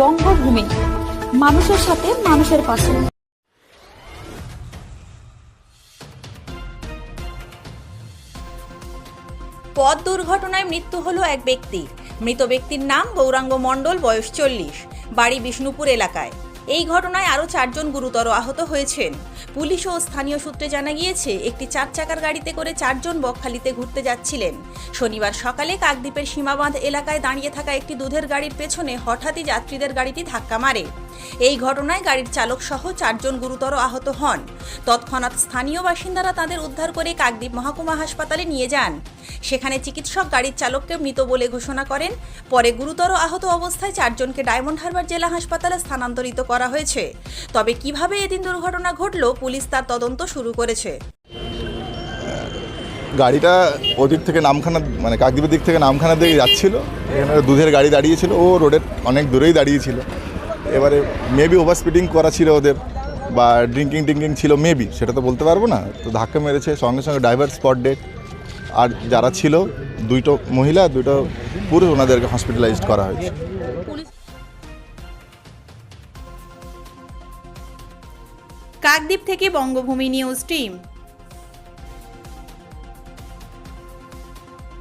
বঙ্গভূমি। মানুষের সাথে মানুষের পাশে। পথ দুর্ঘটনায় মৃত্যু হলো এক ব্যক্তির মৃত ব্যক্তির নাম গৌরাঙ্গ মণ্ডল, বয়স চল্লিশ, বাড়ি বিষ্ণুপুর এলাকায়। এই ঘটনায় আরও চারজন গুরুতর আহত হয়েছেন। পুলিশ ও স্থানীয় সূত্রে জানা গিয়েছে, একটি চার চাকার গাড়িতে করে চারজন বকখালিতে ঘুরতে যাচ্ছিলেন। শনিবার সকালে কাকদ্বীপের সীমাবাঁধ এলাকায় দাঁড়িয়ে থাকা একটি দুধের গাড়ির পেছনে হঠাৎই যাত্রীদের গাড়িটি ধাক্কা মারে। এই ঘটনায় গাড়ির চালক সহ চারজন গুরুতর আহত হন। তৎক্ষণাৎ স্থানীয় বাসিন্দারা তাদের উদ্ধার করে কাকদ্বীপ মহকুমা হাসপাতালে নিয়ে যান। সেখানে চিকিৎসক গাড়ির চালককে মৃত বলে ঘোষণা করেন। পরে গুরুতর আহত অবস্থায় চারজনকে ডায়মন্ড হারবার জেলা হাসপাতালে স্থানান্তরিত করা হয়েছে। তবে কীভাবে এদিন দুর্ঘটনা ঘটল পুলিশ তার তদন্ত শুরু করেছে। গাড়িটা ওদিক থেকে নামখানা মানে কাকদ্বীপের দিক থেকে নামখানার দিকে যাচ্ছিল। এখানে দুধের গাড়ি দাঁড়িয়েছিল। ও রোডের অনেক দূরেই দাঁড়িয়েছিল। এবারে মেবি ওভার স্পিডিং করা ছিল ওদের, বা ড্রিঙ্কিং টিঙ্কিং ছিল মেবি সেটা তো বলতে পারব না। তো ধাক্কা মেরেছে, সঙ্গে সঙ্গে ড্রাইভার স্পট ডেট আর যারা ছিল, দুইটো মহিলা দুটো পুরুষ, ওনাদেরকে হসপিটালাইজড করা হয়েছে। কাকদ্বীপ থেকে বঙ্গভূমি নিউজ টিম।